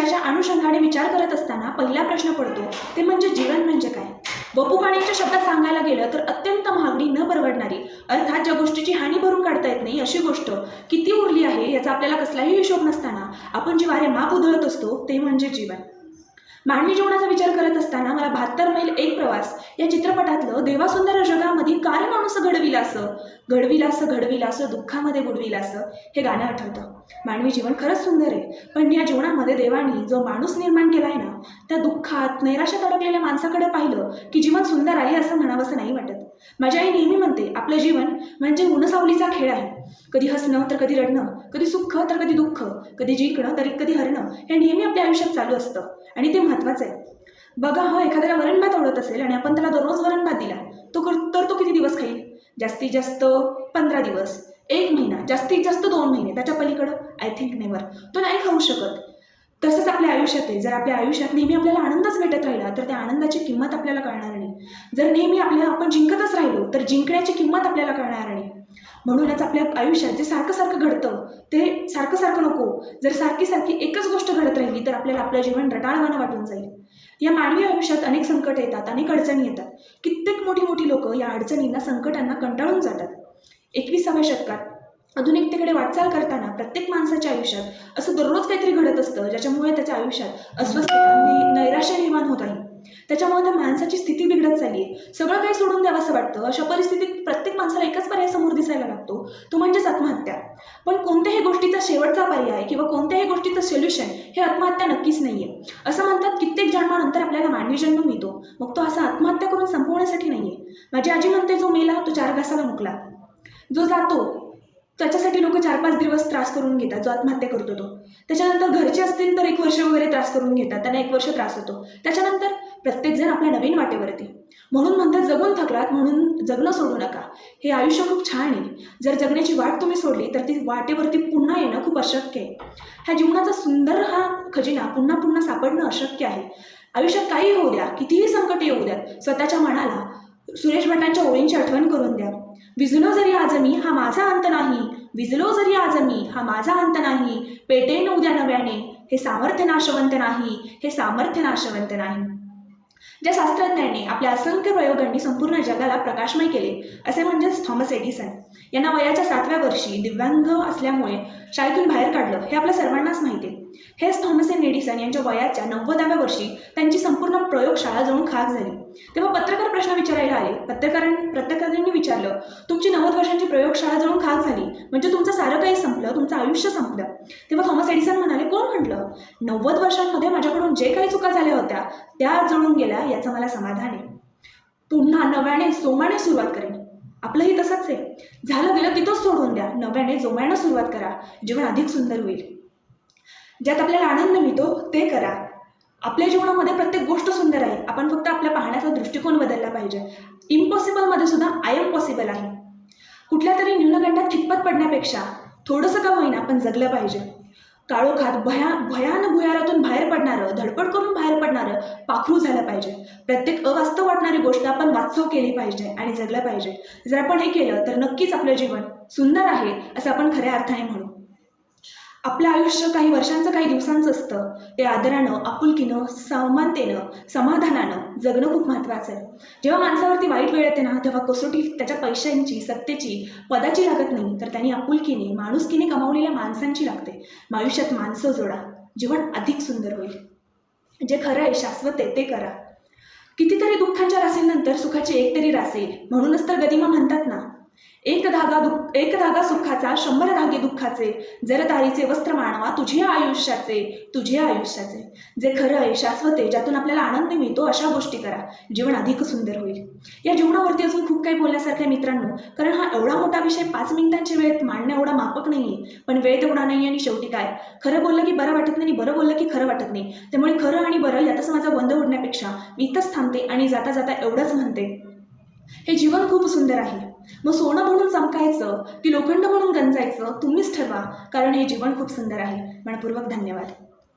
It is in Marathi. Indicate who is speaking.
Speaker 1: विषयाच्या अनुषंगाने विचार करत असताना पहिला प्रश्न पडतो ते म्हणजे जीवन म्हणजे काय? बपू काणेंच्या शब्दात सांगायला गेलं तर अत्यंत महागडी न परवडणारी अर्थात ज्या गोष्टीची हानी भरून काढता येत नाही अशी गोष्ट किती उरली आहे याचा आपल्याला कसलाही हिशोब नसताना आपण जी वारे माप उधळत असतो ते म्हणजे जीवन. मानवी जीवनाचा विचार करत असताना मला बहात्तर मैल एक प्रवास या चित्रपटातलं देवासुंदर जगामध्ये काय माणूस घडविलास असं घडविलास असं असं दुःखामध्ये बुडविलास असं हे गाणं आठवतं. मानवी जीवन खरंच सुंदर आहे पण या जीवनामध्ये देवांनी जो माणूस निर्माण केला आहे ना त्या दुःखात नैराश्यात अडकलेल्या माणसाकडे पाहिलं की जीवन सुंदर आहे असं म्हणावंसं नाही वाटत. माझी आई नेहमी म्हणते आपलं जीवन म्हणजे उनसावलीचा खेळ आहे. कधी हसणं तर कधी रडणं कधी सुख तर कधी दुःख कधी जिंकणं तर कधी हरणं हे नेहमी आपल्या आयुष्यात चालू असतं आणि ते महत्त्वाचं आहे. बघा हा एखाद्याला वरण भात आवडत असेल आणि आपण त्याला दररोज वरण भात दिला तो कर तर तो किती दिवस खाईल? जास्तीत जास्त पंधरा दिवस एक महिना जास्तीत जास्त दोन महिने त्याच्या पलीकडं आय थिंक नेवर तो नाही खाऊ शकत. तसंच आपल्या आयुष्यात आहे. जर आपल्या आयुष्यात नेहमी आपल्याला आनंदच भेटत राहिला तर त्या आनंदाची किंमत आपल्याला कळणार नाही. जर नेहमी आपल्या आपण जिंकतच राहिलो तर जिंकण्याची किंमत आपल्याला कळणार नाही. म्हणूनच आपल्या आयुष्यात जे सारखं सारखं घडतं ते सारखं सारखं नको. जर सारखी सारखी एकच गोष्ट घडत राहिली तर आपल्याला आपलं जीवन रटाळवानं वाटून जाईल. या मानवी आयुष्यात अनेक संकट येतात अनेक अडचणी येतात. कित्येक मोठी मोठी लोक या अडचणींना संकटांना कंटाळून जातात. एकविसाव्या शतकात आधुनिकतेकडे वाटचाल करताना प्रत्येक माणसाच्या आयुष्यात असं दररोज काहीतरी घडत असतं ज्याच्यामुळे त्याच्या आयुष्यात अस्वस्थता नैराश्य निर्माण होत आहे. त्याच्यामुळे त्या माणसाची स्थिती बिघडत चालली आहे. सगळं काही सोडून द्यावं असं वाटतं. अशा परिस्थितीत प्रत्येक माणसाला एकच पर्याय समोर दिसायला लागतो. तो म्हणजेच आत्महत्या. पण कोणत्याही गोष्टीचा शेवटचा पर्याय किंवा कोणत्याही गोष्टीचं सोल्युशन हे आत्महत्या नक्कीच नाही आहे असं म्हणतात कित्येक जन्मानंतर आपल्याला मानवी जन्म मिळतो. मग तो असा आत्महत्या करून संपवण्यासाठी नाही आहे माझी आजी म्हणते जो मेला तो चार घासाला मुकला. जो जातो त्याच्यासाठी लोक चार पाच दिवस त्रास करून घेतात जो आत्महत्या करतो तो. त्याच्यानंतर घरचे असतील तर एक वर्ष वगैरे त्रास करून घेतात त्यांना एक वर्ष त्रास होतो. त्याच्यानंतर प्रत्येकजण आपल्या नवीन वाटेवरती. म्हणून म्हणतात जगून थकलात म्हणून जगणं सोडू नका. हे आयुष्य खूप छान आहे. जर जगण्याची वाट तुम्ही सोडली तर ती वाटेवरती पुन्हा येणं खूप अशक्य आहे. ह्या जीवनाचा सुंदर हा खजिना पुन्हा पुन्हा सापडणं अशक्य आहे. आयुष्यात काही होऊ द्या कितीही संकट येऊ द्या स्वतःच्या मनाला सुरेश भटांच्या ओळींची आठवण करून द्या. विजलो जरी आजमी हा माझा अंत नाही. विजलो जरी आजमी हा माझा अंत नाही. पेटेन उद्या नव्याने हे सामर्थ्य नाशवंत नाही हे सामर्थ्य नाशवंत नाही. ज्या शास्त्रज्ञांनी आपल्या असंख्य प्रयोगांनी संपूर्ण जगाला प्रकाशमय केले असे म्हणजेच थॉमस एडिसन. यांना वयाच्या सातव्या वर्षी दिव्यांग असल्यामुळे शाळेतून बाहेर काढलं हे आपल्या सर्वांनाच माहिती आहे. हेच थॉमस एन एडिसन यांच्या वयाच्या नव्वदाव्या वर्षी त्यांची संपूर्ण प्रयोगशाळा जणू खाक झाली. तेव्हा पत्रकार प्रश्न विचारायला आले. पत्रकारां पत्रकारांनी विचारलं तुमची नव्वद वर्षांची प्रयोगशाळा जळून खाक झाली? म्हणजे तुमचं सारं काही संपलं? तुमचं आयुष्य संपलं? तेव्हा थॉमस एडिसन म्हणाले कोण म्हटलं? नव्वद वर्षांमध्ये माझ्याकडून जे काही चुका झाल्या होत्या त्या जळून गेल्या याचं मला समाधान आहे. पुन्हा नव्याने सोमाने सुरुवात करेन. आपलंही तसंच आहे. झालं गेलं तिथंच सोडून द्या. नव्याने जोमानं सुरुवात करा. जीवन अधिक सुंदर होईल. ज्यात आपल्याला आनंद मिळतो ते करा. आपल्या जीवनामध्ये प्रत्येक गोष्ट सुंदर आहे. आपण फक्त आपल्या पाहण्याचा दृष्टिकोन बदलला पाहिजे. इम्पॉसिबलमध्ये सुद्धा आय एम पॉसिबल आहे. कुठल्या तरी न्यूनगंडात खितपत पडण्यापेक्षा थोडंसं का होईना आपण जगलं पाहिजे. काळोखात भया भयान भुयारातून बाहेर पडणारं धडपड करून बाहेर पडणारं पाखरू झालं पाहिजे. प्रत्येक अवास्तव वाटणारी गोष्ट आपण वास्तव केली पाहिजे आणि जगलं पाहिजे. जर आपण हे केलं तर नक्कीच आपलं जीवन सुंदर आहे असं आपण खऱ्या अर्थाने म्हणू. आपलं आयुष्य काही वर्षांचं काही दिवसांचं असतं. ते आदरानं आपुलकीनं समानतेनं समाधानानं जगणं खूप महत्त्वाचं आहे. जेव्हा माणसावरती वाईट वेळ येते ना तेव्हा कसोटी त्याच्या पैशांची सत्तेची पदाची लागत नाही. तर त्यांनी आपुलकीने माणुसकीने कमावलेल्या माणसांची लागते. आयुष्यात माणसं जोडा. जीवन अधिक सुंदर होईल. जे खरं आहे शाश्वत आहे ते करा. कितीतरी दुःखांच्या रासेनंतर सुखाची एक तरी रास येईल म्हणूनच तर गदिमा म्हणतात ना एक धागा दुख एक धागा सुखाचा शंभर धागे दुःखाचे जर तारीचे वस्त्र मानवा तुझे आयुष्याचे तुझे आयुष्याचे. जे खरं आहे शाश्वत आहे ज्यातून आपल्याला आनंद मिळतो अशा गोष्टी करा. जीवन अधिक सुंदर होईल. या जीवनावरती अजून खूप काही बोलण्यासारखं आहे मित्रांनो. कारण हा एवढा मोठा विषय पाच मिनिटांच्या वेळेत मांडणं एवढा मापक नाही आहे पण वेळ तेवढा नाही आणि शेवटी काय? खरं बोललं की बरं वाटत नाही बरं बोललं की खरं वाटत नाही. त्यामुळे खरं आणि बरं यातच माझा बंद उडण्यापेक्षा मी इथंच थांबते आणि जाता जाता एवढंच म्हणते. हे जीवन खूप सुंदर आहे. मग सोनं म्हणून चमकायचं की लोखंड म्हणून गंजायचं तुम्हीच ठरवा कारण हे जीवन खूप सुंदर आहे. मनपूर्वक धन्यवाद.